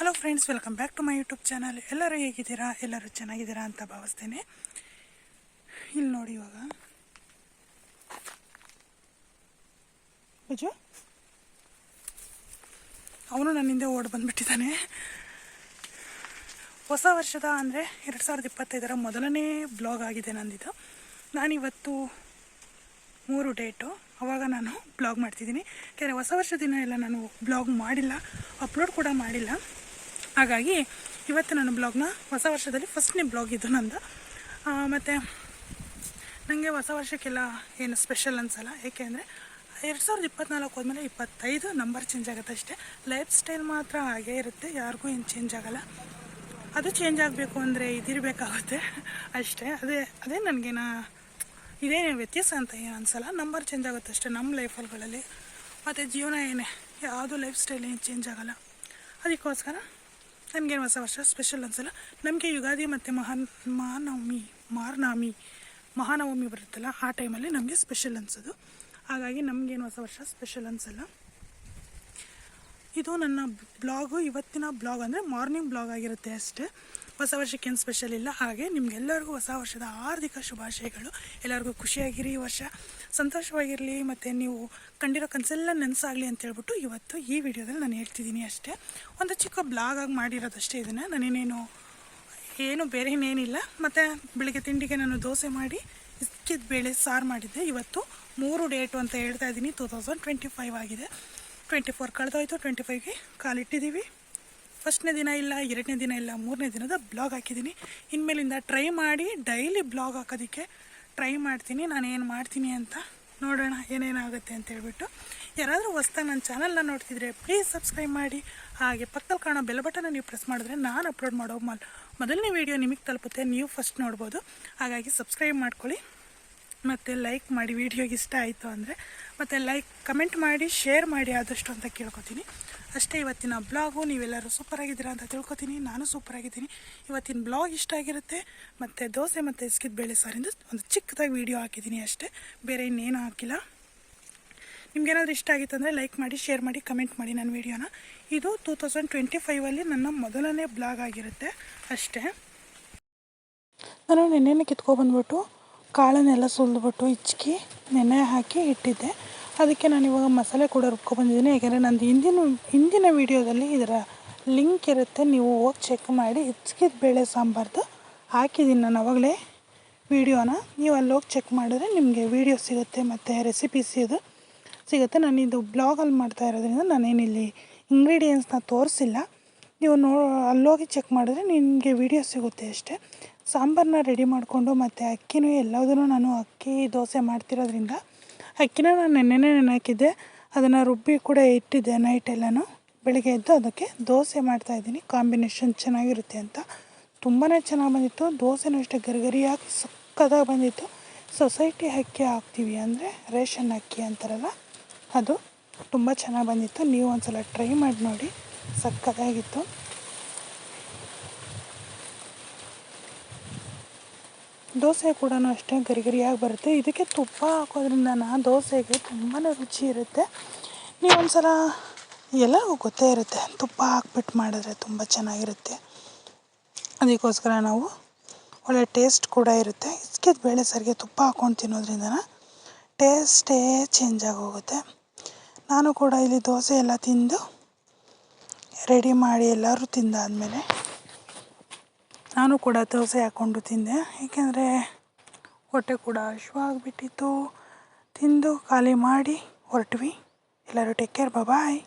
Hello friends welcome back to my YouTube channel ಎಲ್ಲರೂ ಹೇಗಿದ್ದೀರಾ? ಎಲ್ಲರೂ ಚೆನ್ನಾಗಿದ್ದೀರಾ ಅಂತ ಭಾವಿಸ್ತೇನೆ. ಇಲ್ಲಿ ನೋಡಿ ಇವಾಗ. ಅಜ್ಜು? ಅವನು ನನ್ನಿಂದ ಓಡ್ ಬಂದ್ಬಿಟ್ಟಿದ್ದಾನೆ. ಹೊಸ ವರ್ಷದ ಅಂದರೆ ಎರಡು ಸಾವಿರದ ಇಪ್ಪತ್ತೈದರ ಮೊದಲನೇ ಬ್ಲಾಗ್ ಆಗಿದೆ ನಂದಿದ್ದು ನಾನಿವತ್ತು ಮೂರು ಡೇಟು. ಅವಾಗ ನಾನು ಬ್ಲಾಗ್ ಮಾಡ್ತಿದ್ದೀನಿ. ಯಾಕೆಂದರೆ ಹೊಸ ವರ್ಷ ದಿನ ಎಲ್ಲ ನಾನು ಬ್ಲಾಗ್ ಮಾಡಿಲ್ಲ, ಅಪ್ಲೋಡ್ ಕೂಡ ಮಾಡಿಲ್ಲ. ಹಾಗಾಗಿ ಇವತ್ತು ನಾನು ಬ್ಲಾಗ್ನ ಹೊಸ ವರ್ಷದಲ್ಲಿ ಫಸ್ಟ್ನೇ ಬ್ಲಾಗ್ ಇದು ನಂದು. ಮತ್ತು ನನಗೆ ಹೊಸ ವರ್ಷಕ್ಕೆಲ್ಲ ಏನು ಸ್ಪೆಷಲ್ ಅನ್ಸಲ್ಲ. ಏಕೆಂದರೆ ಎರಡು ಸಾವಿರದ ಇಪ್ಪತ್ನಾಲ್ಕು ಹೋದ್ಮೇಲೆ ಇಪ್ಪತ್ತೈದು ನಂಬರ್ ಚೇಂಜ್ ಆಗುತ್ತೆ ಅಷ್ಟೇ. ಲೈಫ್ ಸ್ಟೈಲ್ ಮಾತ್ರ ಹಾಗೇ ಇರುತ್ತೆ. ಯಾರಿಗೂ ಏನು ಚೇಂಜ್ ಆಗಲ್ಲ. ಅದು ಚೇಂಜ್ ಆಗಬೇಕು ಅಂದರೆ ಇದಿರಬೇಕಾಗುತ್ತೆ ಅಷ್ಟೇ. ಅದೇ ಅದೇ ನನಗೇನ ಇದೇನೇ ವ್ಯತ್ಯಾಸ ಅಂತ ಏನು ಅನ್ಸಲ್ಲ. ನಂಬರ್ ಚೇಂಜ್ ಆಗುತ್ತೆ ಅಷ್ಟೇ ನಮ್ಮ ಲೈಫಲ್ಗಳಲ್ಲಿ ಮತ್ತು ಜೀವನ ಏನೇ, ಯಾವುದು ಲೈಫ್ ಸ್ಟೈಲ್ ಏನು ಚೇಂಜ್ ಆಗಲ್ಲ. ಅದಕ್ಕೋಸ್ಕರ ನನಗೇನು ಹೊಸ ವರ್ಷ ಸ್ಪೆಷಲ್ ಅನ್ಸಲ್ಲ. ನಮಗೆ ಯುಗಾದಿ ಮತ್ತು ಮಹಾನ್, ಮಹಾನವಮಿ, ಮಾರ್ನವಮಿ, ಮಹಾನವಮಿ ಬರುತ್ತಲ್ಲ, ಆ ಟೈಮಲ್ಲಿ ನಮಗೆ ಸ್ಪೆಷಲ್ ಅನ್ಸೋದು. ಹಾಗಾಗಿ ನಮಗೇನು ಹೊಸ ವರ್ಷ ಸ್ಪೆಷಲ್ ಅನ್ಸಲ್ಲ. ಇದು ನನ್ನ ಬ್ಲಾಗು ಇವತ್ತಿನ ಬ್ಲಾಗ್ ಅಂದರೆ ಮಾರ್ನಿಂಗ್ ಬ್ಲಾಗ್ ಆಗಿರುತ್ತೆ ಅಷ್ಟೇ. ಹೊಸ ವರ್ಷಕ್ಕೇನು ಸ್ಪೆಷಲ್ ಇಲ್ಲ. ಹಾಗೆ ನಿಮಗೆಲ್ಲರಿಗೂ ಹೊಸ ವರ್ಷದ ಹಾರ್ದಿಕ ಶುಭಾಶಯಗಳು. ಎಲ್ಲರಿಗೂ ಖುಷಿಯಾಗಿರಿ. ಈ ವರ್ಷ ಸಂತೋಷವಾಗಿರಲಿ. ಮತ್ತು ನೀವು ಕಂಡಿರೋ ಕನಸೆಲ್ಲ ನೆನಸಾಗಲಿ ಅಂತ ಹೇಳ್ಬಿಟ್ಟು ಇವತ್ತು ಈ ವಿಡಿಯೋದಲ್ಲಿ ನಾನು ಹೇಳ್ತಿದ್ದೀನಿ ಅಷ್ಟೇ. ಒಂದು ಚಿಕ್ಕ ಬ್ಲಾಗ್ ಆಗಿ ಮಾಡಿರೋದಷ್ಟೇ ಇದನ್ನು. ನಾನೇನೇನು ಏನು ಬೇರೆ ಇನ್ನೇನಿಲ್ಲ. ಮತ್ತು ಬೆಳಿಗ್ಗೆ ತಿಂಡಿಗೆ ನಾನು ದೋಸೆ ಮಾಡಿ, ಇಕ್ಕಿದ ಬೇಳೆ ಸಾರು ಮಾಡಿದ್ದೆ. ಇವತ್ತು ಮೂರು ಡೇಟು ಅಂತ ಹೇಳ್ತಾ ಇದ್ದೀನಿ. ಟೂ ತೌಸಂಡ್ ಟ್ವೆಂಟಿ ಫೈವ್ ಆಗಿದೆ. ಟ್ವೆಂಟಿ ಫೋರ್ ಕಳೆದೋಯ್ತು. ಟ್ವೆಂಟಿ ಫೈವ್ಗೆ ಕಾಲಿಟ್ಟಿದ್ದೀವಿ. ಫಸ್ಟ್ನೇ ದಿನ ಇಲ್ಲ, ಎರಡನೇ ದಿನ ಇಲ್ಲ, ಮೂರನೇ ದಿನದ ಬ್ಲಾಗ್ ಹಾಕಿದ್ದೀನಿ. ಇನ್ಮೇಲಿಂದ ಟ್ರೈ ಮಾಡಿ ಡೈಲಿ ಬ್ಲಾಗ್ ಹಾಕೋದಕ್ಕೆ ಟ್ರೈ ಮಾಡ್ತೀನಿ. ನಾನು ಏನು ಮಾಡ್ತೀನಿ ಅಂತ ನೋಡೋಣ ಏನೇನಾಗುತ್ತೆ ಅಂತ ಹೇಳ್ಬಿಟ್ಟು. ಯಾರಾದರೂ ಹೊಸ್ದಾಗಿ ನನ್ನ ಚಾನಲ್ನ ನೋಡ್ತಿದ್ರೆ ಪ್ಲೀಸ್ ಸಬ್ಸ್ಕ್ರೈಬ್ ಮಾಡಿ. ಹಾಗೆ ಪಕ್ಕದಲ್ಲಿ ಕಾಣೋ ಬೆಲ್ ಬಟನ್ನ ನೀವು ಪ್ರೆಸ್ ಮಾಡಿದ್ರೆ ನಾನು ಅಪ್ಲೋಡ್ ಮಾಡೋ ಮೊದಲನೇ ವೀಡಿಯೋ ನಿಮಗೆ ತಲುಪುತ್ತೆ. ನೀವು ಫಸ್ಟ್ ನೋಡ್ಬೋದು. ಹಾಗಾಗಿ ಸಬ್ಸ್ಕ್ರೈಬ್ ಮಾಡ್ಕೊಳ್ಳಿ. ಮತ್ತು ಲೈಕ್ ಮಾಡಿ ವಿಡಿಯೋಗೆ ಇಷ್ಟ ಆಯಿತು ಅಂದರೆ ಮತ್ತು ಲೈಕ್ ಕಮೆಂಟ್ ಮಾಡಿ ಶೇರ್ ಮಾಡಿ ಆದಷ್ಟು ಅಂತ ಕೇಳ್ಕೊತೀನಿ. ಅಷ್ಟೇ ಇವತ್ತಿನ ಬ್ಲಾಗು ನೀವೆಲ್ಲರೂ ಸೂಪರಾಗಿದ್ದೀರಾ ಅಂತ ತಿಳ್ಕೊತೀನಿ. ನಾನು ಸೂಪರಾಗಿದ್ದೀನಿ ಇವತ್ತಿನ ಬ್ಲಾಗ್ ಇಷ್ಟ ಆಗಿರುತ್ತೆ. ಮತ್ತು ದೋಸೆ ಮತ್ತು ಇಸ್ಕಿದ ಬೇಳೆ ಸಾರಿಂದ ಒಂದು ಚಿಕ್ಕದಾಗಿ ವೀಡಿಯೋ ಹಾಕಿದ್ದೀನಿ ಅಷ್ಟೇ. ಬೇರೆ ಇನ್ನೇನು ಹಾಕಿಲ್ಲ. ನಿಮ್ಗೇನಾದರೂ ಇಷ್ಟ ಆಗಿತ್ತು ಅಂದರೆ ಲೈಕ್ ಮಾಡಿ ಶೇರ್ ಮಾಡಿ ಕಮೆಂಟ್ ಮಾಡಿ ನನ್ನ ವೀಡಿಯೋನ ಇದು ಟೂ ತೌಸಂಡ್ ಟ್ವೆಂಟಿ ಫೈವಲ್ಲಿ ನನ್ನ ಮೊದಲನೇ ಬ್ಲಾಗ್ ಆಗಿರುತ್ತೆ. ಅಷ್ಟೇ. ನಾನು ನಿನ್ನೆ ಕಿತ್ಕೊಬಂದ್ಬಿಟ್ಟು ಕಾಳನ್ನೆಲ್ಲ ಸುಲಿದ್ಬಿಟ್ಟು ಹಿಚ್ಕಿ ನೆನೆ ಹಾಕಿ ಇಟ್ಟಿದ್ದೆ. ಅದಕ್ಕೆ ನಾನು ಇವಾಗ ಮಸಾಲೆ ಕೂಡ ರುಬ್ಕೊಬಂದಿದ್ದೀನಿ ಯಾಕೆಂದರೆ ನಂದು ಹಿಂದಿನ ಹಿಂದಿನ ವೀಡಿಯೋದಲ್ಲಿ ಇದರ ಲಿಂಕ್ ಇರುತ್ತೆ. ನೀವು ಹೋಗಿ ಚೆಕ್ ಮಾಡಿ. ಹಿಚ್ಕಿದ ಬೇಳೆ ಸಾಂಬಾರ್ದು ಹಾಕಿದ್ದೀನಿ ನಾನು ಅವಾಗಲೇ ವೀಡಿಯೋನ. ನೀವು ಅಲ್ಲಿ ಹೋಗಿ ಚೆಕ್ ಮಾಡಿದ್ರೆ ನಿಮಗೆ ವೀಡಿಯೋ ಸಿಗುತ್ತೆ ಮತ್ತು ರೆಸಿಪೀಸ್ ಇದು ಸಿಗುತ್ತೆ. ನಾನು ಇದು ಬ್ಲಾಗಲ್ಲಿ ಮಾಡ್ತಾ ಇರೋದ್ರಿಂದ ನಾನೇನಿಲ್ಲಿ ಇಂಗ್ರೀಡಿಯೆಂಟ್ಸ್ನ ತೋರಿಸಿಲ್ಲ. ನೀವು ನೋ, ಅಲ್ಲೋಗಿ ಚೆಕ್ ಮಾಡಿದ್ರೆ ನಿಮಗೆ ವೀಡಿಯೋ ಸಿಗುತ್ತೆ ಅಷ್ಟೇ. ಸಾಂಬಾರನ್ನ ರೆಡಿ ಮಾಡಿಕೊಂಡು ಮತ್ತು ಅಕ್ಕಿನೂ ಎಲ್ಲದನ್ನೂ ನಾನು ಅಕ್ಕಿ ದೋಸೆ ಮಾಡ್ತಿರೋದ್ರಿಂದ ಅಕ್ಕಿನ ನಾನು ನೆನ್ನೆನೆ ನೆನೆ ಅದನ್ನು ರುಬ್ಬಿ ಕೂಡ ಇಟ್ಟಿದ್ದೆ ನೈಟೆಲ್ಲನೂ ಬೆಳಗ್ಗೆ ಎದ್ದು ಅದಕ್ಕೆ ದೋಸೆ ಮಾಡ್ತಾಯಿದ್ದೀನಿ ಕಾಂಬಿನೇಷನ್ ಚೆನ್ನಾಗಿರುತ್ತೆ ಅಂತ. ತುಂಬಾ ಚೆನ್ನಾಗಿ ಬಂದಿತ್ತು. ದೋಸೆನೂ ಅಷ್ಟೇ ಗರಿಗರಿಯಾಗಿ ಸಕ್ಕದಾಗಿ ಬಂದಿತ್ತು. ಸೊಸೈಟಿ ಅಕ್ಕಿ ಹಾಕ್ತೀವಿ ಅಂದರೆ ರೇಷನ್ ಅಕ್ಕಿ ಅಂತಾರಲ್ಲ, ಅದು ತುಂಬ ಚೆನ್ನಾಗಿ ಬಂದಿತ್ತು. ನೀವು ಒಂದು ಸಲ ಟ್ರೈ ಮಾಡಿ ನೋಡಿ. ಸಕ್ಕದಾಗಿತ್ತು ದೋಸೆ ಕೂಡ ಅಷ್ಟೇ ಗರಿ ಗರಿಯಾಗಿ ಬರುತ್ತೆ. ಇದಕ್ಕೆ ತುಪ್ಪ ಹಾಕೋದ್ರಿಂದ ದೋಸೆಗೆ ತುಂಬಾ ರುಚಿ ಇರುತ್ತೆ. ನೀವು ಒಂದು ಸಲ ಎಲ್ಲರಿಗೂ ಗೊತ್ತೇ ಇರುತ್ತೆ. ತುಪ್ಪ ಹಾಕ್ಬಿಟ್ಟು ಮಾಡಿದ್ರೆ ತುಂಬ ಚೆನ್ನಾಗಿರುತ್ತೆ. ಅದಕ್ಕೋಸ್ಕರ ನಾವು ಒಳ್ಳೆ ಟೇಸ್ಟ್ ಕೂಡ ಇರುತ್ತೆ. ಇಸ್ಕಿದ ಬೇಳೆ ಸರಿಗೆ ತುಪ್ಪ ಹಾಕ್ಕೊಂಡು ತಿನ್ನೋದ್ರಿಂದ ಟೇಸ್ಟೇ ಚೇಂಜ್ ಆಗೋಗುತ್ತೆ. ನಾನು ಕೂಡ ಇಲ್ಲಿ ದೋಸೆ ಎಲ್ಲ ತಿಂದು ರೆಡಿ ಮಾಡಿ ಎಲ್ಲರೂ ತಿಂದಾದಮೇಲೆ ನಾನು ಕೂಡ ದೋಸೆ ಹಾಕ್ಕೊಂಡು ತಿಂದೆ. ಏಕೆಂದರೆ ಹೊಟ್ಟೆ ಕೂಡ ಹಶ್ವಾಗಿಬಿಟ್ಟಿತ್ತು ತಿಂದು ಖಾಲಿ ಮಾಡಿ ಹೊರಟ್ವಿ. ಎಲ್ಲರೂ ಟೇಕ್ ಕೇರ್ ಬಾಯ್